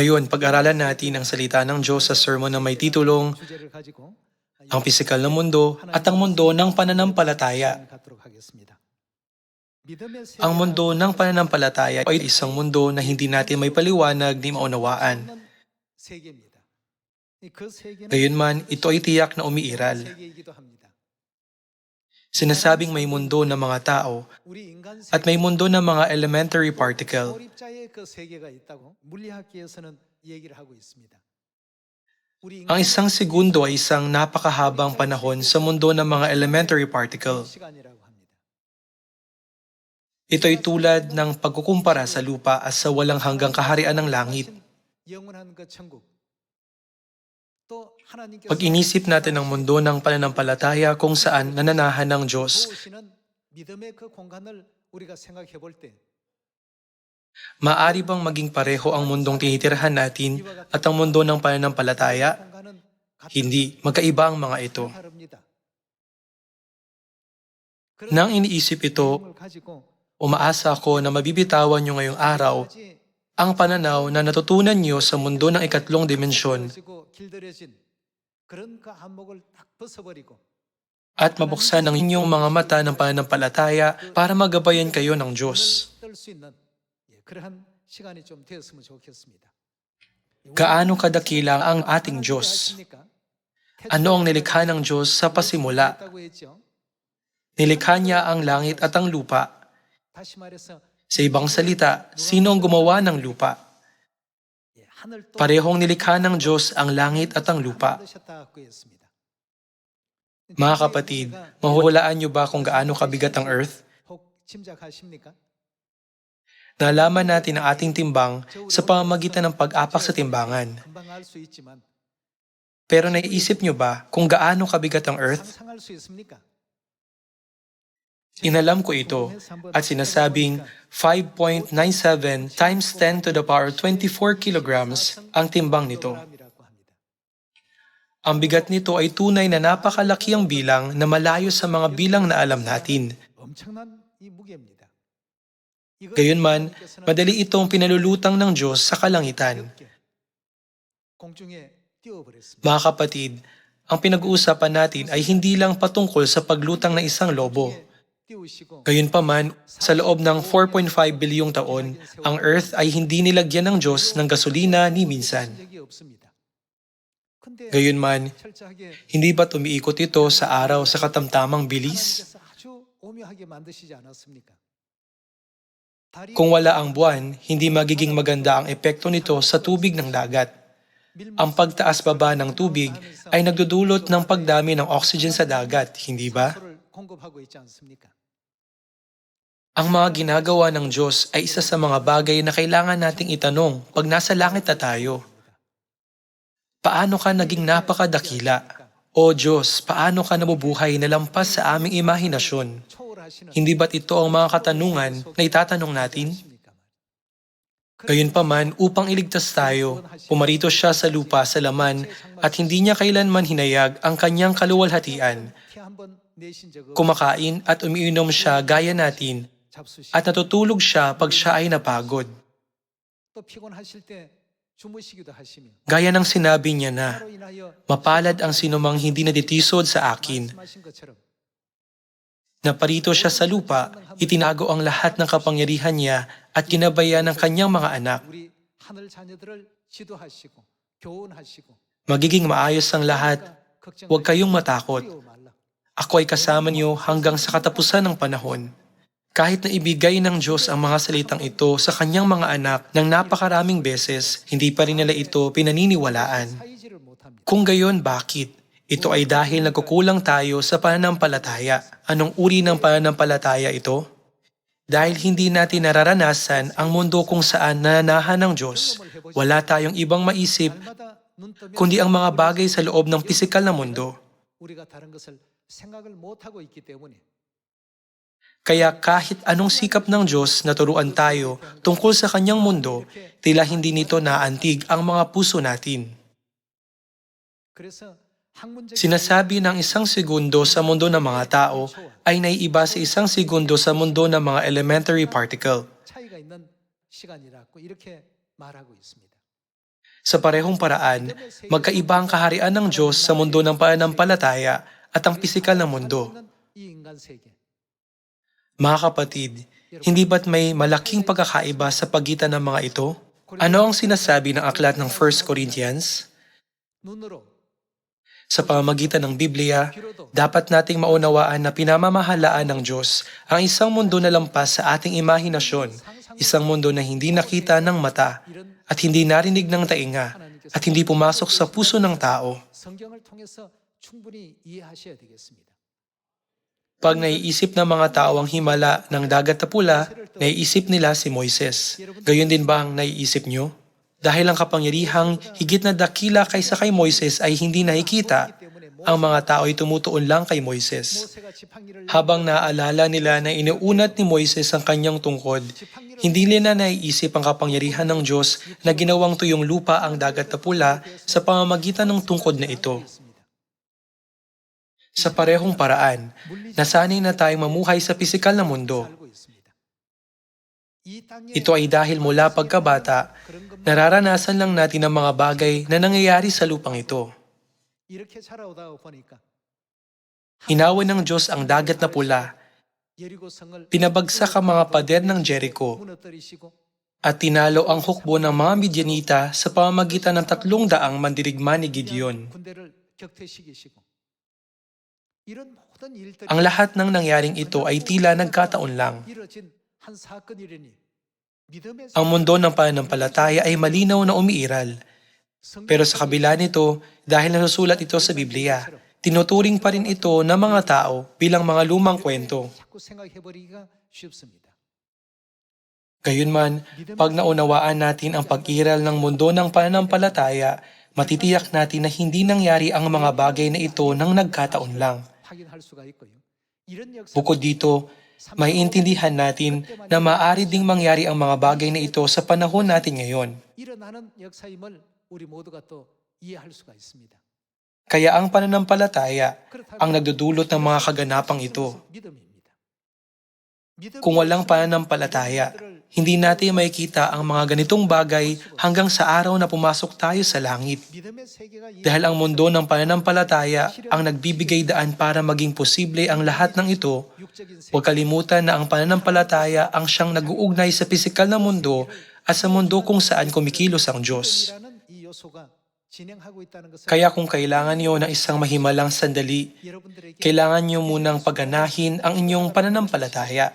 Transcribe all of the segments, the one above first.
Ngayon, pag-aralan natin ang salita ng Diyos sa sermon na may titulong Ang Pisikal na Mundo at ang Mundo ng Pananampalataya. Ang mundo ng pananampalataya ay isang mundo na hindi natin may paliwanag ni maunawaan. Gayunman, ito ay tiyak na umiiral. Sinasabing may mundo ng mga tao at may mundo ng mga elementary particle. Ang isang segundo ay isang napakahabang panahon sa mundo ng mga elementary particle. Ito ay tulad ng pagkukumpara sa lupa at sa walang hanggang kaharian ng langit. Pag-inisip natin ang mundo ng pananampalataya kung saan nananahan ng Diyos, Maari bang maging pareho ang mundong tinitirhan natin at ang mundo ng pananampalataya? Hindi, magkaiba ang mga ito. Nang iniisip ito, umaasa ako na mabibitawan niyo ngayong araw ang pananaw na natutunan niyo sa mundo ng ikatlong dimensyon at mabuksan ang inyong mga mata ng pananampalataya para magabayan kayo ng Diyos. Gaano kadakila ang ating Diyos? Ano ang nilikha ng Diyos sa pasimula? Nilikha niya ang langit at ang lupa. Sa ibang salita, sino ang gumawa ng lupa? Parehong nilikha ng Diyos ang langit at ang lupa. Mga kapatid, mahuhulaan niyo ba kung gaano kabigat ang earth? Nalaman natin ang ating timbang sa pamamagitan ng pag-apak sa timbangan. Pero naiisip niyo ba kung gaano kabigat ang earth? Inalam ko ito at sinasabing 5.97 times 10 to the power 24 kilograms ang timbang nito. Ang bigat nito ay tunay na napakalaki ang bilang na malayo sa mga bilang na alam natin. Gayunman, madali itong pinalulutang ng Diyos sa kalangitan. Mga kapatid, ang pinag-uusapan natin ay hindi lang patungkol sa paglutang ng isang lobo Gayunpaman, sa loob ng 4.5 bilyong taon, ang Earth ay hindi nilagyan ng Diyos ng gasolina ni minsan. Gayunman, hindi ba tumiikot ito sa araw sa katamtamang bilis? Kung wala ang buwan, hindi magiging maganda ang epekto nito sa tubig ng dagat. Ang pagtaas-baba ng tubig ay nagdudulot ng pagdami ng oxygen sa dagat, hindi ba? Ang mga ginagawa ng Diyos ay isa sa mga bagay na kailangan nating itanong pag nasa langit na tayo. Paano ka naging napakadakila? O Diyos, paano ka nabubuhay na lampas sa aming imahinasyon? Hindi ba't ito ang mga katanungan na itatanong natin? Gayunpaman, upang iligtas tayo, pumarito siya sa lupa sa laman at hindi niya kailanman hinayag ang kanyang kaluwalhatian. Kumakain at umiinom siya gaya natin at natutulog siya pag siya ay napagod. Gaya ng sinabi niya na, mapalad ang sinumang hindi natitisod sa akin. Naparito siya sa lupa, itinago ang lahat ng kapangyarihan niya at ginabaya ng kanyang mga anak. Magiging maayos ang lahat, huwag kayong matakot. Ako ay kasama niyo hanggang sa katapusan ng panahon. Kahit na ibigay ng Diyos ang mga salitang ito sa kanyang mga anak ng napakaraming beses, hindi pa rin nila ito pinaniniwalaan. Kung gayon, bakit? Ito ay dahil nagkukulang tayo sa pananampalataya. Anong uri ng pananampalataya ito? Dahil hindi natin nararanasan ang mundo kung saan nananahan ng Diyos, wala tayong ibang maisip kundi ang mga bagay sa loob ng pisikal na mundo. Kaya kahit anong sikap ng Diyos na turuan tayo tungkol sa kanyang mundo, tila hindi nito naantig ang mga puso natin. Sinasabi ng isang segundo sa mundo ng mga tao ay naiiba sa isang segundo sa mundo ng mga elementary particle. Sa parehong paraan, magkaiba ang kaharian ng Diyos sa mundo ng pananampalataya at ang pisikal na mundo. 이 인간 세계. Mga kapatid, hindi ba't may malaking pagkakaiba sa pagitan ng mga ito? Ano ang sinasabi ng aklat ng 1 Corinthians? 눈으로 Sa pamamagitan ng Biblia, dapat nating maunawaan na pinamamahalaan ng Diyos ang isang mundo na lampas sa ating imahinasyon, isang mundo na hindi nakita ng mata at hindi narinig ng tainga at hindi pumasok sa puso ng tao. 성경을 통해서 충분히 이해하셔야 되겠습니다. Pag naiisip ng mga tao ang himala ng dagat na pula, naiisip nila si Moises. Gayon din ba ang naiisip nyo? Dahil ang kapangyarihang higit na dakila kaysa kay Moises ay hindi nakikita, ang mga tao ay tumutuon lang kay Moises. Habang naaalala nila na inuunat ni Moises ang kanyang tungkod, hindi nila naiisip ang kapangyarihan ng Diyos na ginawang tuyong lupa ang dagat na pula sa pamamagitan ng tungkod na ito sa parehong paraan na sanay na tayong mamuhay sa pisikal na mundo. Ito ay dahil mula pagkabata, nararanasan lang natin ang mga bagay na nangyayari sa lupang ito. Hinawan ng Diyos ang dagat na pula, pinabagsak ang mga pader ng Jericho, at tinalo ang hukbo ng mga Midianita sa pamamagitan ng tatlong daang mandirigma ni Gideon. Ang lahat ng nangyaring ito ay tila nagkataon lang. Ang mundo ng pananampalataya ay malinaw na umiiral. Pero sa kabila nito, dahil nasusulat ito sa Biblia, tinuturing pa rin ito ng mga tao bilang mga lumang kwento. Gayunman, pag naunawaan natin ang pag-iral ng mundo ng pananampalataya, matitiyak natin na hindi nangyari ang mga bagay na ito nang nagkataon lang. Bukod dito, may intindihan natin na maaari ding mangyari ang mga bagay na ito sa panahon natin ngayon. Kaya ang pananampalataya ang nagdudulot ng mga kaganapang ito. Kung walang pananampalataya, hindi natin makikita ang mga ganitong bagay hanggang sa araw na pumasok tayo sa langit. Dahil ang mundo ng pananampalataya ang nagbibigay daan para maging posible ang lahat ng ito, huwag kalimutan na ang pananampalataya ang siyang naguugnay sa pisikal na mundo at sa mundo kung saan kumikilos ang Diyos. Kaya kung kailangan niyo ng isang mahimalang sandali, kailangan niyo munang paganahin ang inyong pananampalataya.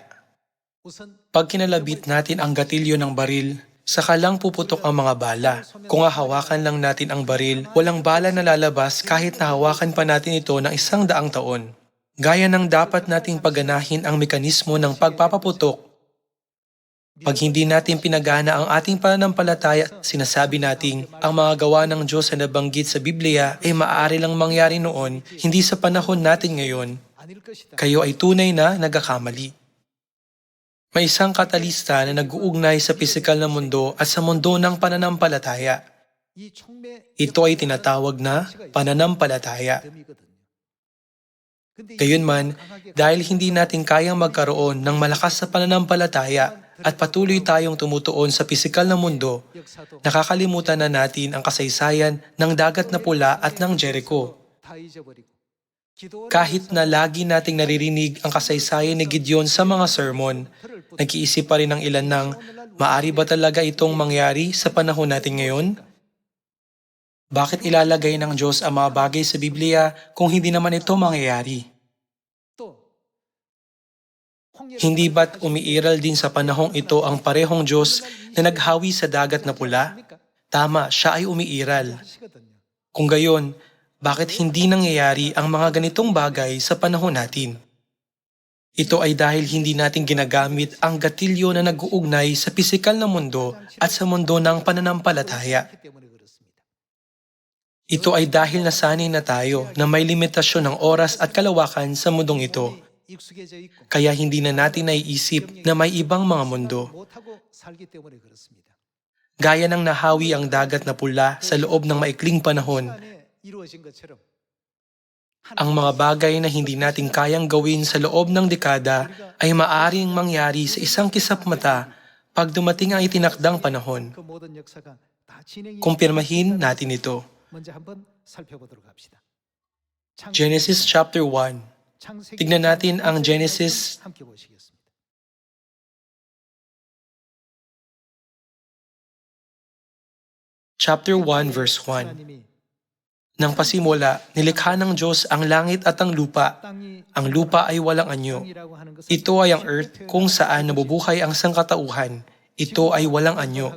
Pag kinalabit natin ang gatilyo ng baril, saka lang puputok ang mga bala. Kung hahawakan lang natin ang baril, walang bala na lalabas kahit nahawakan pa natin ito ng isang daang taon. Gaya ng dapat nating pagganahin ang mekanismo ng pagpapaputok, pag hindi natin pinagana ang ating pananampalataya, sinasabi nating ang mga gawa ng Diyos na nabanggit sa Biblia ay maaari lang mangyari noon, hindi sa panahon natin ngayon. Kayo ay tunay na nagkakamali. May isang katalista na nag-uugnay sa pisikal na mundo at sa mundo ng pananampalataya. Ito ay tinatawag na pananampalataya. Gayunman, dahil hindi natin kayang magkaroon ng malakas sa pananampalataya at patuloy tayong tumutuon sa pisikal na mundo, nakakalimutan na natin ang kasaysayan ng dagat na pula at ng Jericho. Kahit na lagi nating naririnig ang kasaysayan ni Gideon sa mga sermon, nag-iisip pa rin ng ilan ng maari ba talaga itong mangyari sa panahon natin ngayon? Bakit ilalagay ng Diyos ang mga bagay sa Biblia kung hindi naman ito mangyayari? Hindi ba't umiiral din sa panahong ito ang parehong Diyos na naghawi sa dagat na pula? Tama, siya ay umiiral. Kung gayon, bakit hindi nangyayari ang mga ganitong bagay sa panahon natin? Ito ay dahil hindi natin ginagamit ang gatilyo na nag-uugnay sa pisikal na mundo at sa mundo ng pananampalataya. Ito ay dahil nasanay na tayo na may limitasyon ng oras at kalawakan sa mundong ito. Kaya hindi na natin naiisip na may ibang mga mundo. Gaya ng nahawi ang dagat na pula sa loob ng maikling panahon, ang mga bagay na hindi natin kayang gawin sa loob ng dekada ay maaring mangyari sa isang kisap mata pag dumating ang itinakdang panahon. Kumpirmahin natin ito. Genesis chapter 1. Tignan natin ang Genesis chapter 1 verse 1. Nang pasimula, nilikha ng Diyos ang langit at ang lupa. Ang lupa ay walang anyo. Ito ay ang earth kung saan nabubuhay ang sangkatauhan. Ito ay walang anyo.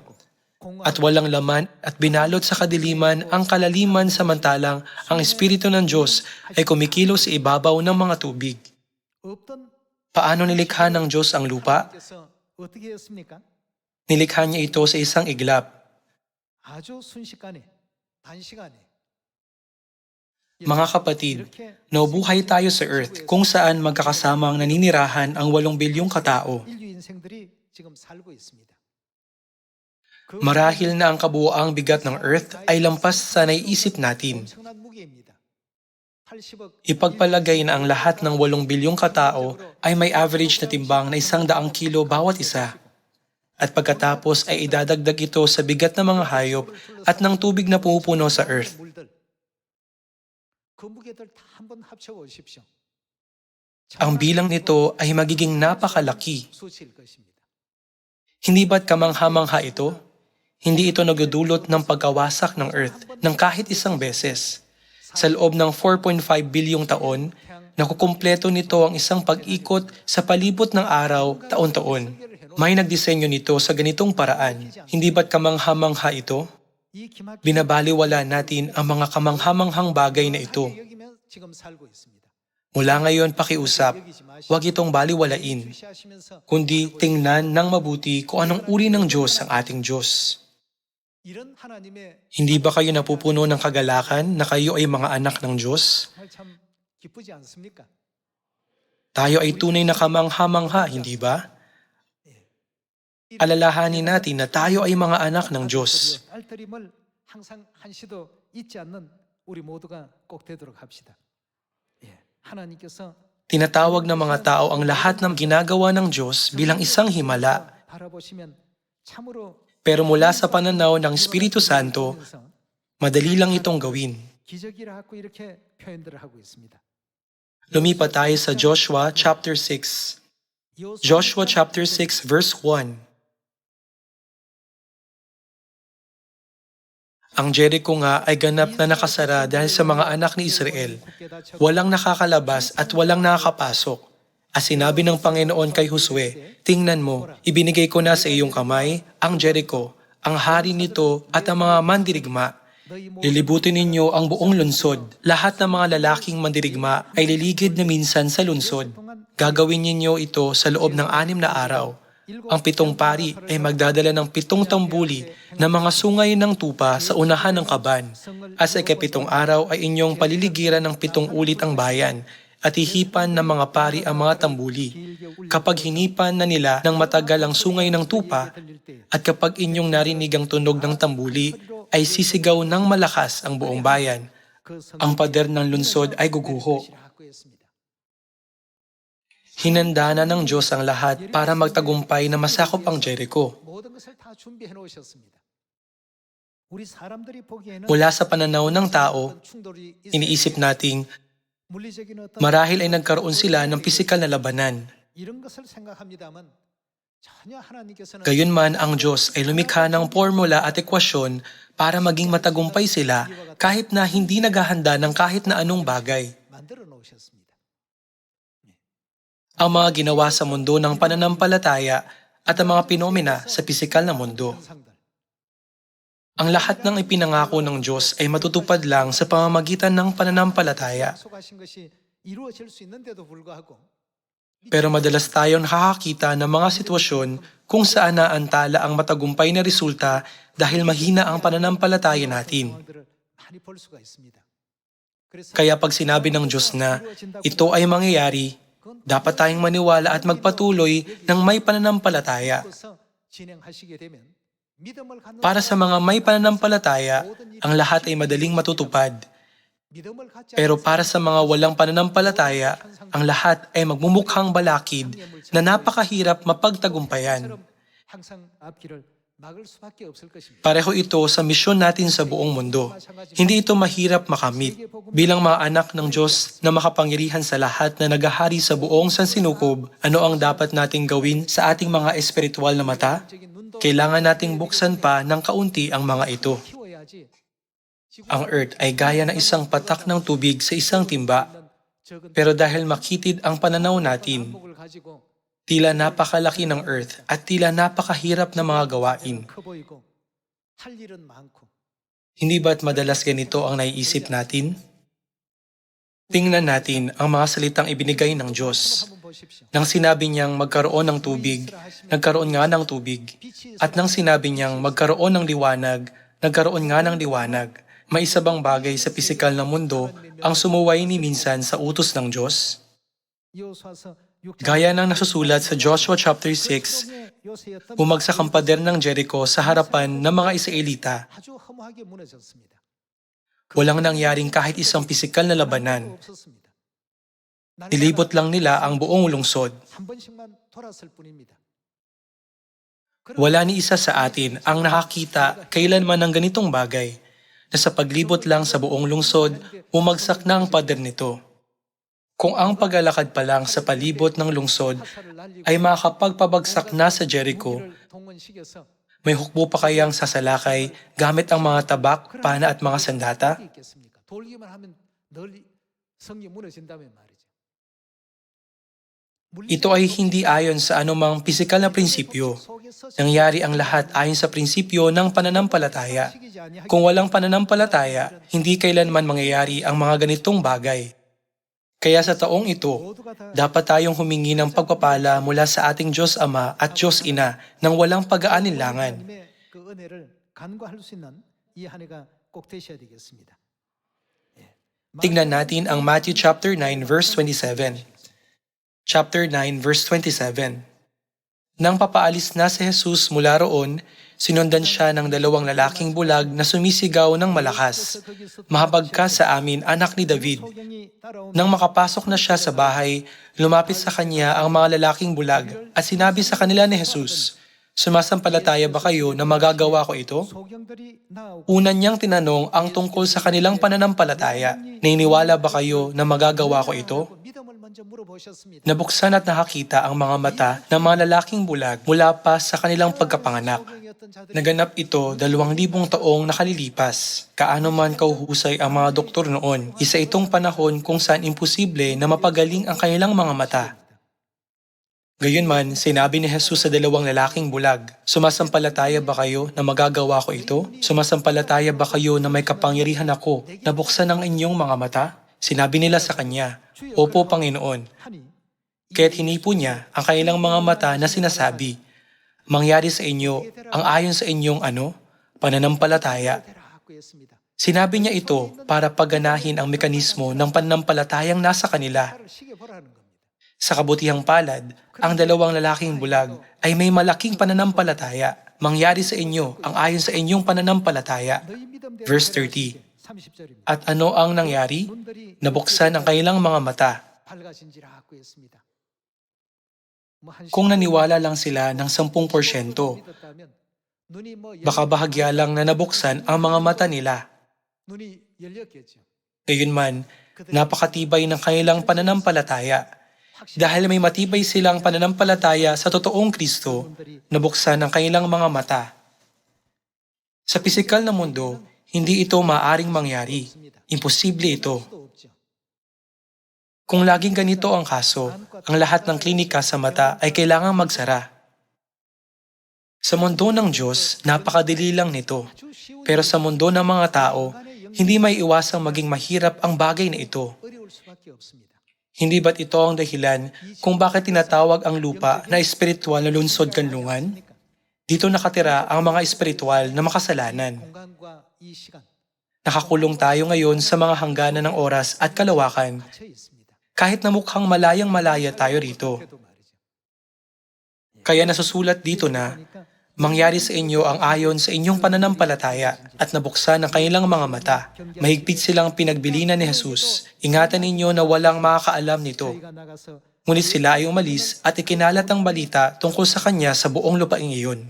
At walang laman at binalot sa kadiliman ang kalaliman samantalang ang Espiritu ng Diyos ay kumikilos sa ibabaw ng mga tubig. Paano nilikha ng Diyos ang lupa? Nilikha niya ito sa isang iglap. Mga kapatid, naubuhay tayo sa earth kung saan magkakasamang naninirahan ang walong bilyong katao. Marahil na ang kabuoang bigat ng earth ay lampas sa naiisip natin. Ipagpalagay na ang lahat ng walong bilyong katao ay may average na timbang na isang daang kilo bawat isa. At pagkatapos ay idadagdag ito sa bigat ng mga hayop at ng tubig na pumupuno sa earth. 물들 그 무게들 다 한번 합쳐 보십시오. Ang bilang nito ay magiging napakalaki. 수치일 것입니다. Hindi ba't kamangha-mangha ito? Hindi ito nagdudulot ng pagkawasak ng earth ng kahit isang beses. Sa loob ng 4.5 bilyong taon, nakukumpleto nito ang isang pag-ikot sa palibot ng araw taon-taon. May nagdisenyo nito sa ganitong paraan. Hindi ba't kamangha-mangha ito? Binabaliwala natin ang mga kamanghamanghang bagay na ito. Mula ngayon pakiusap, huwag itong baliwalain, kundi tingnan ng mabuti kung anong uri ng Diyos ang ating Diyos. Hindi ba kayo napupuno ng kagalakan na kayo ay mga anak ng Diyos? Tayo ay tunay na kamangha-mangha, hindi ba? Alalahanin natin na tayo ay mga anak ng Diyos. Tinatawag ng mga tao ang lahat ng ginagawa ng Diyos bilang isang himala. Pero mula sa pananaw ng Espiritu Santo, madali lang itong gawin. Lumipat tayo sa Joshua chapter 6. Joshua chapter 6 verse 1. Ang Jericho nga ay ganap na nakasara dahil sa mga anak ni Israel. Walang nakakalabas at walang nakakapasok. At sinabi ng Panginoon kay Josue, Tingnan mo, ibinigay ko na sa iyong kamay ang Jericho, ang hari nito at ang mga mandirigma. Lilibutin ninyo ang buong lunsod. Lahat ng mga lalaking mandirigma ay liligid na minsan sa lunsod. Gagawin ninyo ito sa loob ng anim na araw. Ang pitong pari ay magdadala ng pitong tambuli na mga sungay ng tupa sa unahan ng kaban. At sa ikapitong araw ay inyong paliligiran ng pitong ulit ang bayan at hihipan ng mga pari ang mga tambuli. Kapag hinipan na nila ng matagal ang sungay ng tupa at kapag inyong narinig ang tunog ng tambuli, ay sisigaw ng malakas ang buong bayan. Ang pader ng lunsod ay guguho. Hinanda na ng Diyos ang lahat para magtagumpay na masakop ang Jericho. Mula sa pananaw ng tao, iniisip nating marahil ay nagkaroon sila ng pisikal na labanan. Gayunman ang Diyos ay lumikha ng formula at ekwasyon para maging matagumpay sila kahit na hindi naghahanda ng kahit na anong bagay ang mga ginawa sa mundo ng pananampalataya at ang mga pinomena sa pisikal na mundo. Ang lahat ng ipinangako ng Diyos ay matutupad lang sa pamamagitan ng pananampalataya. Pero madalas tayong nakakita ng mga sitwasyon kung saan naantala ang matagumpay na resulta dahil mahina ang pananampalataya natin. Kaya pag sinabi ng Diyos na ito ay mangyayari, dapat tayong maniwala at magpatuloy ng may pananampalataya. Para sa mga may pananampalataya, ang lahat ay madaling matutupad. Pero para sa mga walang pananampalataya, ang lahat ay magmumukhang balakid na napakahirap mapagtagumpayan. Pareho ito sa misyon natin sa buong mundo. Hindi ito mahirap makamit bilang mga anak ng Diyos na makapangirihan sa lahat na nagahari sa buong sansinukob, ano ang dapat nating gawin sa ating mga espiritual na mata? Kailangan nating buksan pa ng kaunti ang mga ito. Ang earth ay gaya na isang patak ng tubig sa isang timba, pero dahil makitid ang pananaw natin, Tila napakalaki ng earth at tila napakahirap na mga gawain. Hindi ba't madalas ganito ang naiisip natin? Tingnan natin ang mga salitang ibinigay ng Diyos. Nang sinabi niyang magkaroon ng tubig, nagkaroon nga ng tubig. At nang sinabi niyang magkaroon ng liwanag, nagkaroon nga ng liwanag. May isa bang bagay sa pisikal na mundo ang sumuway ni minsan sa utos ng Diyos? Gaya ng nasusulat sa Joshua chapter 6, bumagsak ang pader ng Jericho sa harapan ng mga Israelita. Walang nangyaring kahit isang pisikal na labanan. Nilibot lang nila ang buong lungsod. Wala ni isa sa atin ang nakakita kailanman ng ganitong bagay na sa paglibot lang sa buong lungsod, umagsak na ang pader nito kung ang paglalakad pa lang sa palibot ng lungsod ay makapagpabagsak na sa Jericho, may hukbo pa kayang sasalakay gamit ang mga tabak, pana at mga sandata? Ito ay hindi ayon sa anumang pisikal na prinsipyo. Nangyari ang lahat ayon sa prinsipyo ng pananampalataya. Kung walang pananampalataya, hindi kailanman mangyayari ang mga ganitong bagay. Kaya sa taong ito, dapat tayong humingi ng pagpapala mula sa ating Diyos Ama at Diyos Ina nang walang pag-aaninlangan. Tingnan natin ang Matthew chapter 9 verse 27. Chapter 9 verse 27. Nang papaalis na si Jesus mula roon, sinundan siya ng dalawang lalaking bulag na sumisigaw ng malakas. Mahabag ka sa amin, anak ni David. Nang makapasok na siya sa bahay, lumapit sa kanya ang mga lalaking bulag at sinabi sa kanila ni Jesus, Sumasampalataya ba kayo na magagawa ko ito? Una niyang tinanong ang tungkol sa kanilang pananampalataya. Naniniwala ba kayo na magagawa ko ito? Nabuksan at nakakita ang mga mata ng mga lalaking bulag mula pa sa kanilang pagkapanganak. Naganap ito dalawang libong taong nakalilipas. Kaano man kauhusay ang mga doktor noon, isa itong panahon kung saan imposible na mapagaling ang kanilang mga mata. Gayunman, sinabi ni Jesus sa dalawang lalaking bulag, Sumasampalataya ba kayo na magagawa ko ito? Sumasampalataya ba kayo na may kapangyarihan ako na buksan ang inyong mga mata? Sinabi nila sa kanya, Opo, Panginoon. Kaya't hinipo niya ang kanilang mga mata na sinasabi, Mangyari sa inyo ang ayon sa inyong ano? Pananampalataya. Sinabi niya ito para paganahin ang mekanismo ng pananampalatayang nasa kanila. Sa kabutihang palad, ang dalawang lalaking bulag ay may malaking pananampalataya. Mangyari sa inyo ang ayon sa inyong pananampalataya. Verse 30. At ano ang nangyari? Nabuksan ang kanilang mga mata. Kung naniwala lang sila ng 10%, baka bahagya lang na nabuksan ang mga mata nila. Gayunman, napakatibay ng kanilang pananampalataya. Dahil may matibay silang pananampalataya sa totoong Kristo, nabuksan ang kanilang mga mata. Sa pisikal na mundo, hindi ito maaring mangyari. Imposible ito. Kung laging ganito ang kaso, ang lahat ng klinika sa mata ay kailangang magsara. Sa mundo ng Diyos, napakadali lang nito. Pero sa mundo ng mga tao, hindi may iwasang maging mahirap ang bagay na ito. Hindi ba't ito ang dahilan kung bakit tinatawag ang lupa na espiritual na lunsod kanlungan? Dito nakatira ang mga espiritual na makasalanan. Nakakulong tayo ngayon sa mga hangganan ng oras at kalawakan kahit na mukhang malayang malaya tayo rito. Kaya nasusulat dito na, mangyari sa inyo ang ayon sa inyong pananampalataya at nabuksan ang kanilang mga mata. Mahigpit silang pinagbilinan ni Jesus. Ingatan ninyo na walang makakaalam nito. Ngunit sila ay umalis at ikinalat ang balita tungkol sa kanya sa buong lupaing iyon.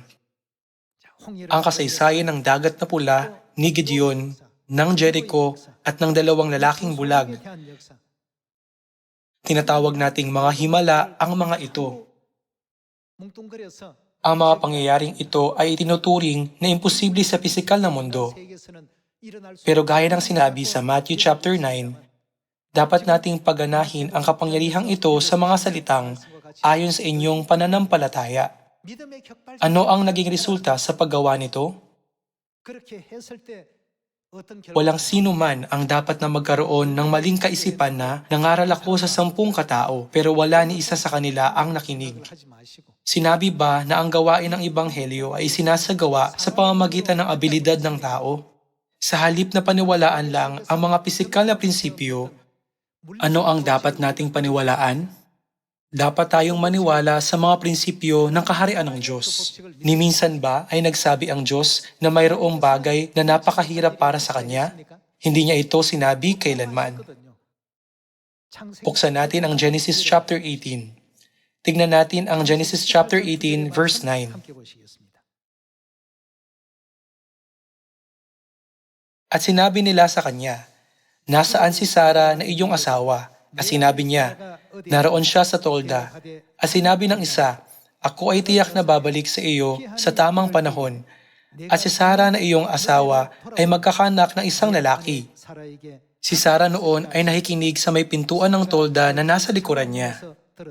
ang kasaysayan ng dagat na pula ni Gideon, ng Jericho at ng dalawang lalaking bulag. Tinatawag nating mga himala ang mga ito. Ang mga pangyayaring ito ay tinuturing na imposible sa pisikal na mundo. Pero gaya ng sinabi sa Matthew chapter 9, dapat nating paganahin ang kapangyarihang ito sa mga salitang ayon sa inyong pananampalataya. Ano ang naging resulta sa paggawa nito? Walang sino man ang dapat na magkaroon ng maling kaisipan na nangaral ako sa sampung katao pero wala ni isa sa kanila ang nakinig. Sinabi ba na ang gawain ng Ebanghelyo ay sinasagawa sa pamamagitan ng abilidad ng tao? Sa halip na paniwalaan lang ang mga pisikal na prinsipyo, ano ang dapat nating paniwalaan? Dapat tayong maniwala sa mga prinsipyo ng kaharian ng Diyos. Ni minsan ba ay nagsabi ang Diyos na mayroong bagay na napakahirap para sa Kanya? Hindi niya ito sinabi kailanman. Buksan natin ang Genesis chapter 18. Tignan natin ang Genesis chapter 18 verse 9. At sinabi nila sa kanya, Nasaan si Sara na iyong asawa? At sinabi niya, Naroon siya sa tolda. At sinabi ng isa, Ako ay tiyak na babalik sa iyo sa tamang panahon. At si Sara na iyong asawa ay magkakanak ng isang lalaki. Si Sara noon ay nakikinig sa may pintuan ng tolda na nasa likuran niya.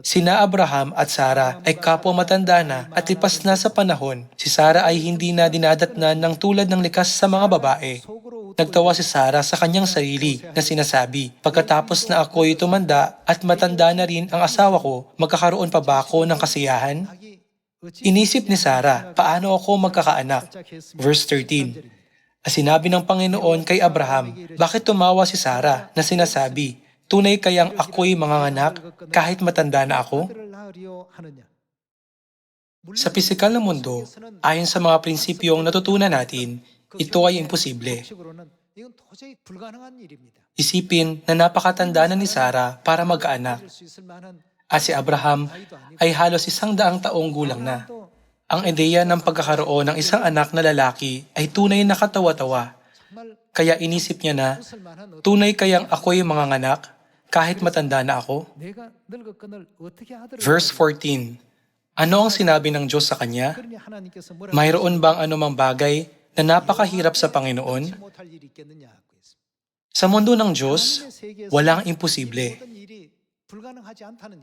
Sina Abraham at Sara ay kapwa matanda na at lipas na sa panahon. Si Sara ay hindi na dinadatnan ng tulad ng likas sa mga babae. Nagtawa si Sara sa kanyang sarili na sinasabi, Pagkatapos na ako'y tumanda at matanda na rin ang asawa ko, magkakaroon pa ba ako ng kasiyahan? Inisip ni Sara, paano ako magkakaanak? Verse 13. At sinabi ng Panginoon kay Abraham, bakit tumawa si Sara na sinasabi, tunay kayang ako'y manganganak kahit matanda na ako? Sa pisikal na mundo, ayon sa mga prinsipyong natutunan natin, ito ay imposible. Isipin na napakatanda na ni Sara para mag-anak at si Abraham ay halos isang daang taong gulang na. Ang ideya ng pagkakaroon ng isang anak na lalaki ay tunay na katawa-tawa. Kaya inisip niya na, tunay kayang ako'y manganganak kahit matanda na ako? Verse 14. Ano ang sinabi ng Diyos sa kanya? Mayroon bang anumang bagay na napakahirap sa Panginoon? Sa mundo ng Diyos, walang imposible.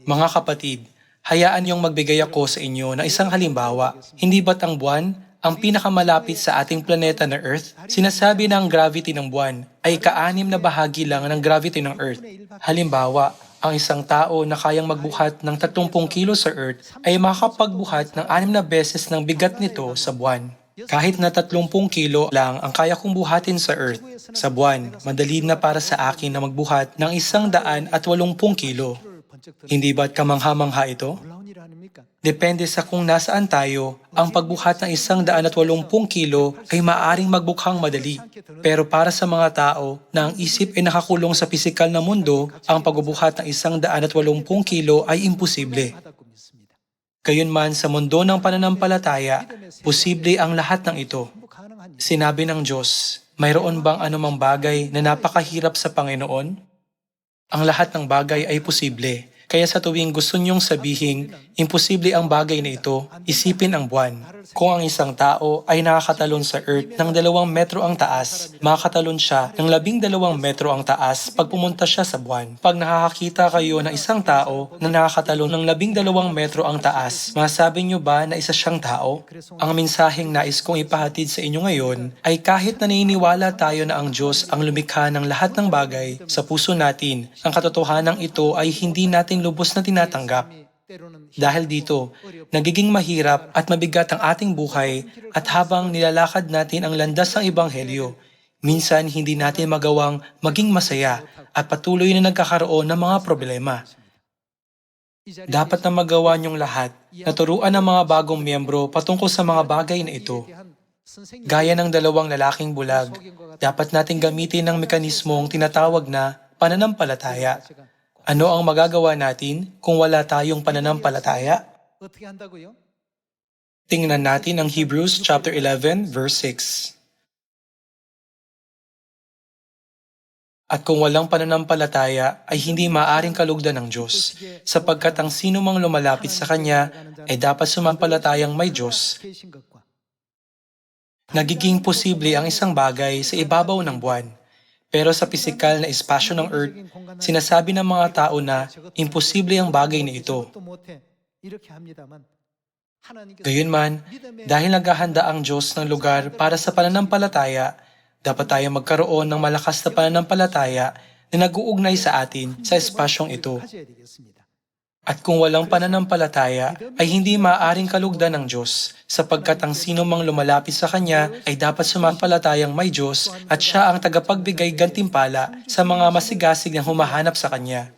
Mga kapatid, hayaan niyong magbigay ako sa inyo ng isang halimbawa. Hindi ba't ang buwan ang pinakamalapit sa ating planeta na Earth? Sinasabi na ang gravity ng buwan ay kaanim na bahagi lang ng gravity ng Earth. Halimbawa, ang isang tao na kayang magbuhat ng 30 kilo sa Earth ay makakapagbuhat ng anim na beses ng bigat nito sa buwan. Kahit na 30 kilo lang ang kaya kong buhatin sa Earth, sa buwan, madali na para sa akin na magbuhat ng isang daan at 80 kilo. Hindi ba't kamangha-mangha ito? Depende sa kung nasaan tayo, ang pagbuhat ng isang daan at 80 kilo ay maaring magbukhang madali. Pero para sa mga tao na ang isip ay nakakulong sa pisikal na mundo, ang pagbubuhat ng isang daan at 80 kilo ay imposible. Gayunman sa mundo ng pananampalataya, posible ang lahat ng ito. Sinabi ng Diyos, mayroon bang anumang bagay na napakahirap sa Panginoon? Ang lahat ng bagay ay posible. Kaya sa tuwing gusto niyong sabihin, imposible ang bagay na ito, isipin ang buwan. Kung ang isang tao ay nakakatalon sa Earth ng dalawang metro ang taas, makakatalon siya ng labing dalawang metro ang taas pag pumunta siya sa buwan. Pag nakakakita kayo ng isang tao na nakakatalon ng labing dalawang metro ang taas, masabi niyo ba na isa siyang tao? Ang mensaheng nais kong ipahatid sa inyo ngayon ay kahit naniniwala tayo na ang Diyos ang lumikha ng lahat ng bagay sa puso natin, ang katotohanan ito ay hindi natin lubos na tinatanggap. Dahil dito, nagiging mahirap at mabigat ang ating buhay at habang nilalakad natin ang landas ng Ebanghelyo, minsan hindi natin magawang maging masaya at patuloy na nagkakaroon ng mga problema. Dapat na magawa niyong lahat na turuan ang mga bagong miyembro patungkol sa mga bagay na ito. Gaya ng dalawang lalaking bulag, dapat nating gamitin ng mekanismong tinatawag na pananampalataya. Ano ang magagawa natin kung wala tayong pananampalataya? Tingnan natin ang Hebrews chapter 11 verse 6. At kung walang pananampalataya ay hindi maaring kalugdan ng Diyos, sapagkat ang sino mang lumalapit sa Kanya ay dapat sumampalatayang may Diyos. Nagiging posible ang isang bagay sa ibabaw ng buwan pero sa pisikal na espasyo ng Earth, sinasabi ng mga tao na imposible ang bagay na ito. Gayunman, dahil naghahanda ang Diyos ng lugar para sa pananampalataya, dapat tayo magkaroon ng malakas na pananampalataya na nag-uugnay sa atin sa espasyong ito. At kung walang pananampalataya, ay hindi maaaring kalugdan ng Diyos sapagkat ang sino mang lumalapit sa Kanya ay dapat sumampalatayang may Diyos at Siya ang tagapagbigay gantimpala sa mga masigasig na humahanap sa Kanya.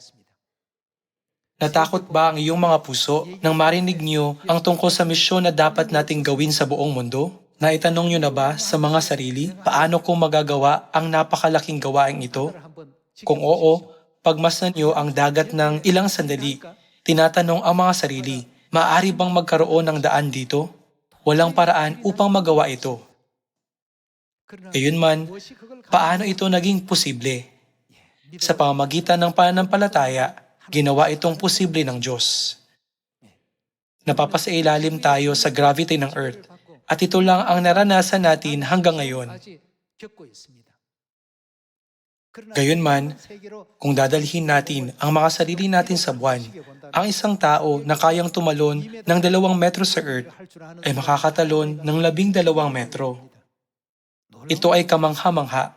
Natakot ba ang iyong mga puso nang marinig niyo ang tungkol sa misyon na dapat nating gawin sa buong mundo? Naitanong niyo na ba sa mga sarili paano kung magagawa ang napakalaking gawaing ito? Kung oo, pagmasdan niyo ang dagat ng ilang sandali. Tinatanong ang mga sarili, maaari bang magkaroon ng daan dito? Walang paraan upang magawa ito. Gayunman, Paano ito naging posible? Sa pamamagitan ng pananampalataya, ginawa itong posible ng Diyos. Napapasailalim tayo sa gravity ng Earth at ito lang ang naranasan natin hanggang ngayon. Gayunman, Kung dadalhin natin ang mga sarili natin sa buwan, ang isang tao na kayang tumalon ng dalawang metro sa Earth ay makakatalon ng labing dalawang metro. Ito ay kamangha-mangha.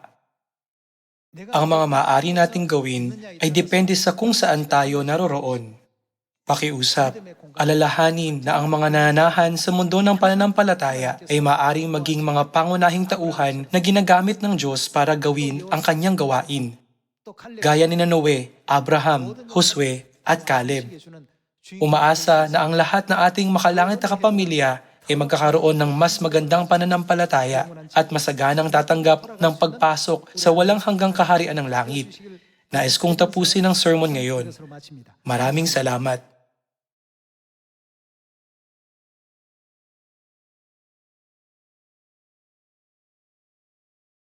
Ang mga maaari nating gawin ay depende sa kung saan tayo naroroon. Pakiusap, alalahanin na ang mga nananahan sa mundo ng pananampalataya ay maaring maging mga pangunahing tauhan na ginagamit ng Diyos para gawin ang kanyang gawain. Gaya ni Noe, Abraham, Josue at Caleb. Umaasa na ang lahat ng ating makalangit na kapamilya ay magkakaroon ng mas magandang pananampalataya at masaganang tatanggap ng pagpasok sa walang hanggang kaharian ng langit. Nais kong tapusin ang sermon ngayon. Maraming salamat.